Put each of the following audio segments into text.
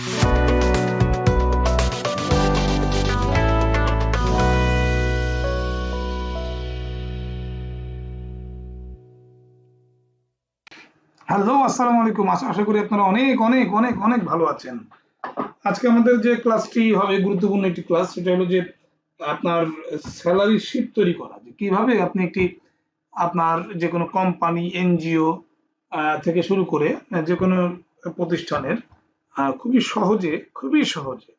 Hello আসসালামু আলাইকুম। আশা করি আপনারা অনেক অনেক অনেক অনেক ভালো আছেন। আজকে আমাদের যে ক্লাসটি হবে, গুরুত্বপূর্ণ একটি ক্লাস সেটা হলো যে আপনার স্যালারি শিট তৈরি করা। যে কীভাবে আপনি একটি আপনার যে কোনো কোম্পানি এনজিও থেকে শুরু করে যে কোনো প্রতিষ্ঠানের খুবই সহজে খুবই সহজে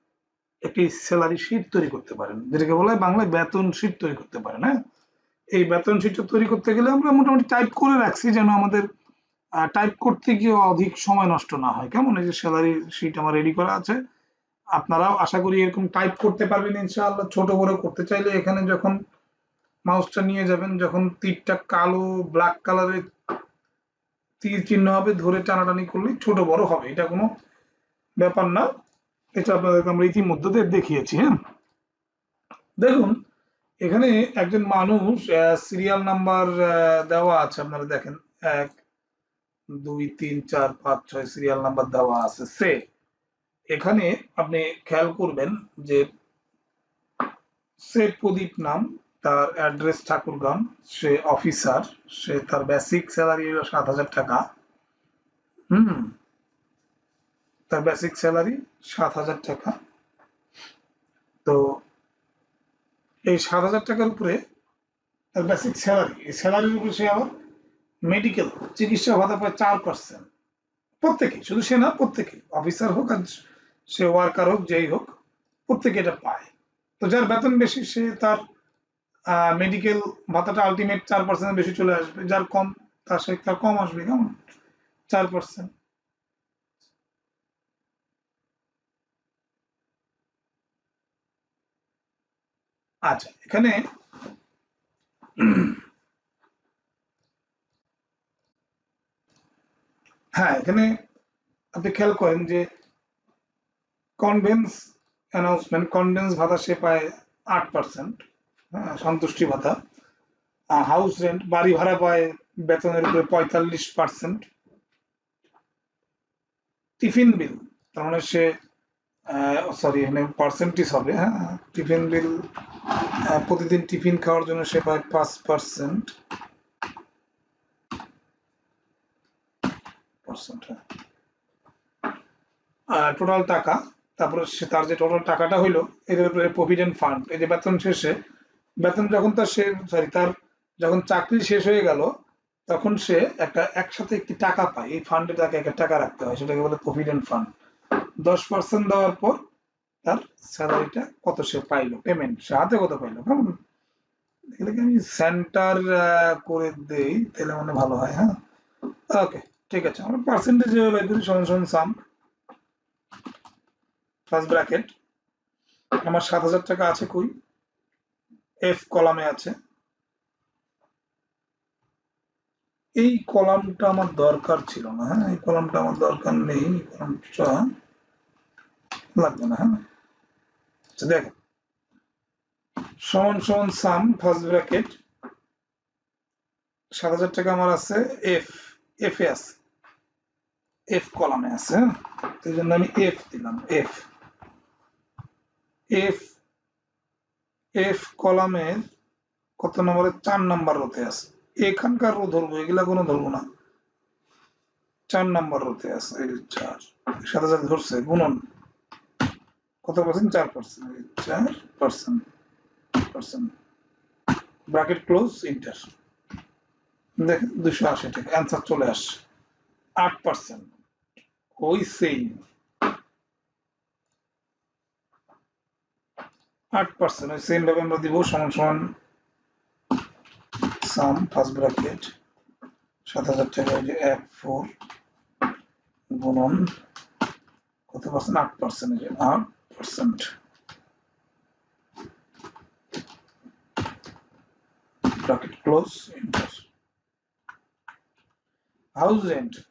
একটি স্যালারি শিট তৈরি করতে পারেন। যেটাকে বলা হয় বাংলায় বেতন শিট তৈরি করতে পারেন হ্যাঁ? এই বেতন শিটটা তৈরি করতে গেলে আমরা মোটামুটি টাইপ করে রাখছি যেন আমাদের টাইপ করতে গিয়ে অধিক সময় নষ্ট না হয়। কেমন? এই যে স্যালারি শিট আমার রেডি করা আছে। আপনারাও আশা করি এরকম টাইপ করতে পারবেন ইনশাআল্লাহ। ছোট বড় করতে চাইলে এখানে যখন মাউসটা নিয়ে যাবেন, যখন তীরটা কালো ব্ল্যাক কালারের তীর চিহ্ন হবে, ধরে টানাটানি করলে ছোট বড় হবে। এটা কোনো ব্যাপার না। এটা আপনাদেরকে আমরা ইতিমধ্যে দেখিয়েছি হ্যাঁ? দেখুন, এখানে একজন মানুষ সিরিয়াল নাম্বার দেওয়া আছে, আপনারা দেখেন। এক, দুই, তিন, চার, পাঁচ, ছয় সিরিয়াল নাম্বার দেওয়া আছে। সে, এখানে আপনি খেয়াল করবেন যে সে প্রদীপ নাম, তার অ্যাড্রেস ঠাকুরগাঁও, সে অফিসার সে তার বেসিক স্যালারি সাত হাজার টাকা। হুম তার বেসিক স্যালারি সাত হাজার টাকা। তো এই সাত হাজার টাকার উপরে তার বেসিক স্যালারি এই স্যালারির উপরে সে আবার মেডিকেল চিকিৎসা ভাতা পায় চার পার্সেন্ট প্রত্যেকে, শুধু সে না, প্রত্যেকে অফিসার হোক আর সে ওয়ার্কার হোক, যেই হোক, প্রত্যেকে এটা পায়। তো যার বেতন বেশি, সে তার মেডিকেল ভাতাটা আলটিমেট চার পার্সেন্ট বেশি চলে আসবে। যার কম, তার সে তার কম আসবে, কেমন? চার পার্সেন্ট আচ্ছা এখানে হ্যাঁ এখানে আপনি খেয়াল করেন যে কনভেন্স অ্যানাউন্সমেন্ট কনভেন্স ভাতা সে পায় আট পার্সেন্ট হ্যাঁ সন্তুষ্টি ভাতা। হাউস রেন্ট বাড়ি ভাড়া পায় বেতনের উপরে পঁয়তাল্লিশ পার্সেন্ট টিফিন বিল তার মানে সে সরি এখানে পার্সেন্টেজ হবে হ্যাঁ? টিফিন বিল প্রতিদিন টিফিন খাওয়ার জন্য সে পায় পাঁচ পার্সেন্ট পার্সেন্ট টোটাল টাকা, তারপরে সে তার যে টোটাল টাকাটা হইল এদের উপরে প্রভিডেন্ট ফান্ড এই যে বেতন শেষে, বেতন যখন তার সে সরি তার যখন চাকরি শেষ হয়ে গেল, তখন সে একটা একসাথে একটি টাকা পায়। এই ফান্ডে তাকে একটা টাকা রাখতে হয়, সেটাকে বলে প্রভিডেন্ট ফান্ড দশ পার্সেন্ট দেওয়ার পর তার স্যালারিটা কত সে পাইলো? পেমেন্ট সে হাতে কত পাইলো? কেমন আমি সেন্টার করে দেই, তাহলে মনে ভালো হয় হ্যাঁ? ওকে ঠিক আছে। আমরা পার্সেন্টেজ বাই করি সমান সমান সাম ফার্স্ট ব্র্যাকেট আমার সাত হাজার টাকা আছে কই? এফ কলামে আছে। এই কলামটা আমার দরকার ছিল না হ্যাঁ? এই কলামটা আমার দরকার নেই কলামটা লাগবে না হ্যাঁ? আচ্ছা দেখো। সমান সমান সাম ফার্স্ট ব্র্যাকেট সাত হাজার টাকা আমার আছে এফ এফ এ আছে। এফ কলামে আছে হ্যাঁ? এই জন্য আমি এফ দিলাম এফ এফ এফ কলামের কত নম্বরে? চার নাম্বার রোতে আছে। এখানকার রো ধরবো, এগুলা কোনো ধরবো না। চার নাম্বার রোতে আছে চার সাত হাজার ধরছে, গুণন। কত পার্সেন্ট চার পার্সেন্ট চার percent percent bracket close into দেখেন দুশো আশি টাকা অ্যান্সার চলে আসছে। আট পার্সেন্ট ওই সেম আট পার্সেন্ট ওই সেম ভাবে আমরা দিব, সমান সমান সাম ফার্স্ট ব্র্যাকেট সাত হাজার টাকা যে এক ফোর গুণন কত পার্সেন্ট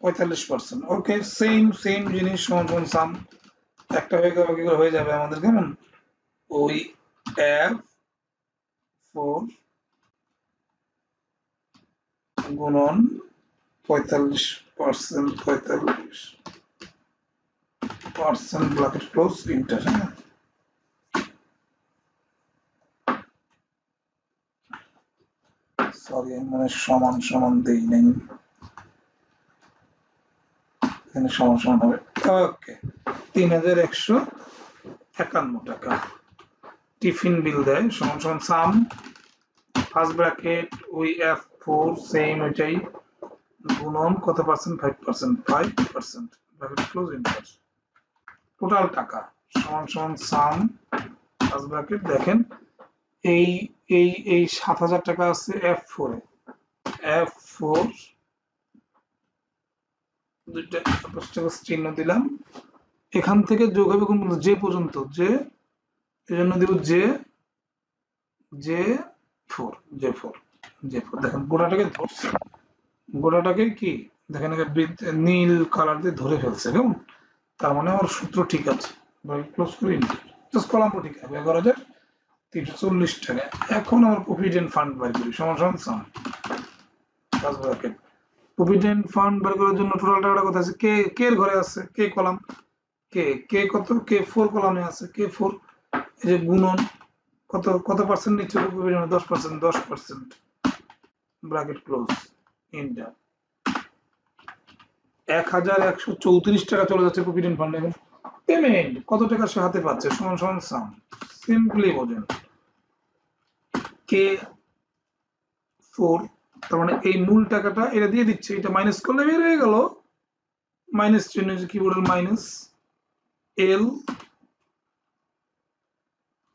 পঁয়তাল্লিশ পার্সেন্ট ওকে সেম সেম জিনিস একটা হয়ে যাবে আমাদের, কেমন? ওই এফ ফোর গুণন পঁয়তাল্লিশ পার্সেন্ট পঁয়তাল্লিশ পার্সেন্ট ক্লোজ ইন্টার সরি মানে সমান সমান দেই নাই। এখানে সমান সমান হবে। ওকে তিন হাজার একশো একান্ন টাকা। টিফিন বিল দেয়, সমান সমান সাম ফার্স্ট ব্র্যাকেট ওই এফ ফোর সেম ওইটাই। গুণন কত percent five percent five percent bracket close into total টাকা। সমান সমান সাম ফার্স্ট ব্র্যাকেট দেখেন। এই এই এই সাত হাজার টাকা আছে এফ ফোরে এফ ফোর দুইটা চিহ্ন দিলাম। এখান থেকে যোগ হবে কোন যে পর্যন্ত। যে এই জন্য দিব যে যে ফোর যে ফোর গোড়াটাকে কি? দেখেন নীল কালার দিয়ে ধরে ফেলছে, কেমন? তার মানে আমার সূত্র ঠিক আছে। প্রভিডেন্ট ফান্ড বের করার জন্য টোটাল আছে? কে কে ঘরে আছে? কে কলাম? কে কে কত? কে ফোর কলামে আছে? কে ফোর এই যে কত কত পার্সেন্ট নিচ্ছে? দশ পার্সেন্ট দশ পার্সেন্ট ব্র্যাকেট ক্লোজ ইন্টার এক হাজার একশো চৌত্রিশ টাকা চলে যাচ্ছে প্রভিডেন্ট ফান্ড এখন পেমেন্ট কত টাকা সে হাতে পাচ্ছে? সমান সমান সাম সিম্পলি বোঝেন। কে ফোর তার মানে এই মূল টাকাটা এটা দিয়ে দিচ্ছে। এটা মাইনাস করলে বের হয়ে গেল। মাইনাস চিহ্ন কিবোর্ডের মাইনাস এল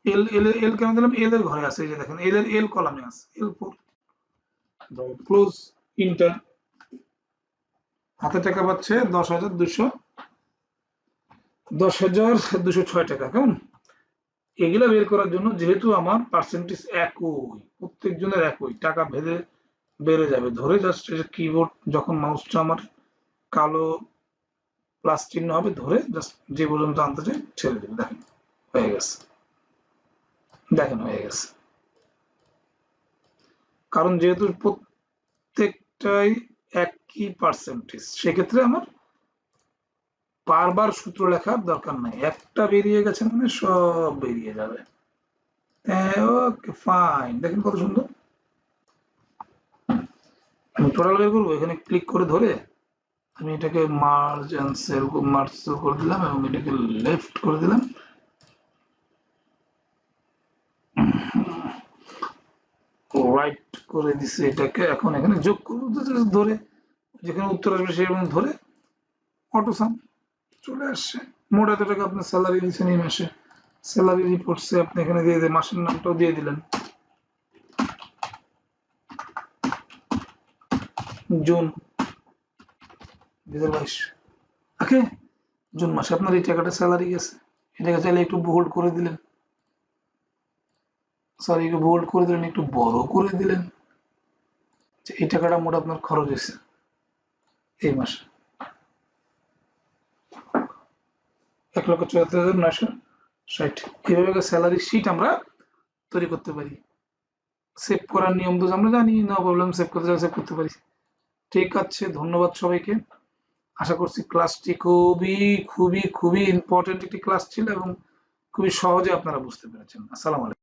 এল এল এল কেন দিলাম এল এর ঘরে আছে, এই যে দেখেন। এল এর এল কলামে আছে। এল ফোর ক্লোজ ইন্টার হাতে টাকা পাচ্ছে দশ হাজার দুশো দশ হাজার দুশো ছয় টাকা, কেমন? এগুলা বের করার জন্য যেহেতু আমার পার্সেন্টেজ একই প্রত্যেক জনের একই, টাকা ভেদে বেড়ে যাবে। ধরে জাস্ট কিবোর্ড যখন মাউসটা আমার কালো প্লাস চিহ্ন হবে, ধরে জাস্ট যে পর্যন্ত আনতে চাই ছেড়ে দেবে। দেখেন, হয়ে গেছে। দেখেন, হয়ে গেছে। কারণ যেহেতু প্রত্যেকটাই একই পার্সেন্টেজ সেক্ষেত্রে আমার বারবার সূত্র লেখার দরকার নাই। একটা বেরিয়ে গেছে মানে সব বেরিয়ে যাবে। ওকে ফাইন দেখেন কত সুন্দর। আমি টোটাল বের করব, এখানে ক্লিক করে ধরে আমি এটাকে মার্জ অ্যান্ড সেল মার্জ করে দিলাম এবং এটাকে লেফট করে দিলাম। রাইট করে দিছে এটাকে, এখন এখানে যোগ ধরে, যেখানে উত্তর আসবে সেখানে ধরে অটো সাম চলে আসছে। মোট এত টাকা আপনার স্যালারি দিচ্ছেন এই মাসে। স্যালারি রিপোর্টসে আপনি এখানে দিয়ে দিয়ে মাসের নামটাও দিয়ে দিলেন। জুন দুই হাজার বাইশ। ওকে জুন মাসে আপনার এই টাকাটা স্যালারি গেছে। এটাকে চাইলে একটু বোল্ড করে দিলেন। সরি একটু বোল্ড করে দিলেন, একটু বড় করে দিলেন। এই টাকাটা মোট আপনার খরচ হয়েছে এই মাসে। এক লক্ষ চুয়াত্তর হাজার নয়শো ষাট। এইভাবে স্যালারি শিট আমরা তৈরি করতে পারি। সেভ করার নিয়ম তো আমরা জানি নো প্রবলেম সেভ করতে সেভ করতে পারি। ঠিক আছে, ধন্যবাদ সবাইকে। আশা করছি ক্লাসটি খুবই খুবই খুবই ইম্পর্টেন্ট একটি ক্লাস ছিল এবং খুবই সহজে আপনারা বুঝতে পেরেছেন। আসসালামু আলাইকুম।